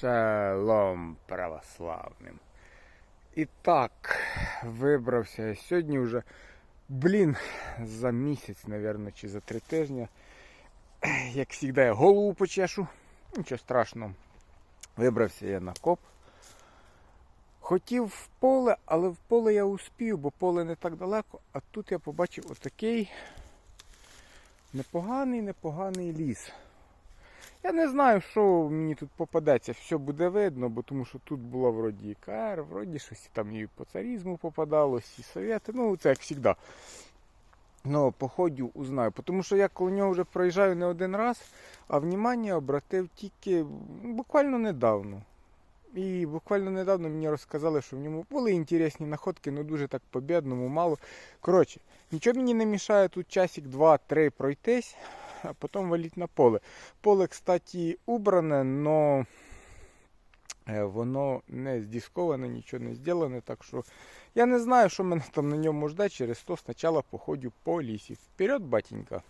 Шалом православним. І так, вибрався я сьогодні вже, блін, за місяць, мабуть, чи за три тижні. Як завжди, я голову почешу. Нічого страшного. Вибрався я на коп. Хотів в поле, але в поле я успів, бо поле не так далеко. А тут я побачив отакий непоганий, непоганий ліс. Я не знаю, що мені тут попадеться, все буде видно, бо тому що тут була вроді КР, вроді щось там і по царізму попадалось, і совєти, ну це як завжди. Ну, походю, узнаю. Тому що я коло нього вже проїжджаю не один раз, а внимання обратив тільки ну, буквально недавно. І буквально недавно мені розказали, що в ньому були інтересні находки, але дуже так по-бідному, мало. Коротше, нічого мені не мішає тут часик, два-три пройтись, а потім валіть на поле. Поле, кстати, убране, но е, воно не здісковане, нічого не зроблено. так що я не знаю, що мене там на ньому жде, через то спочатку походю по лісі. Вперед, батенька!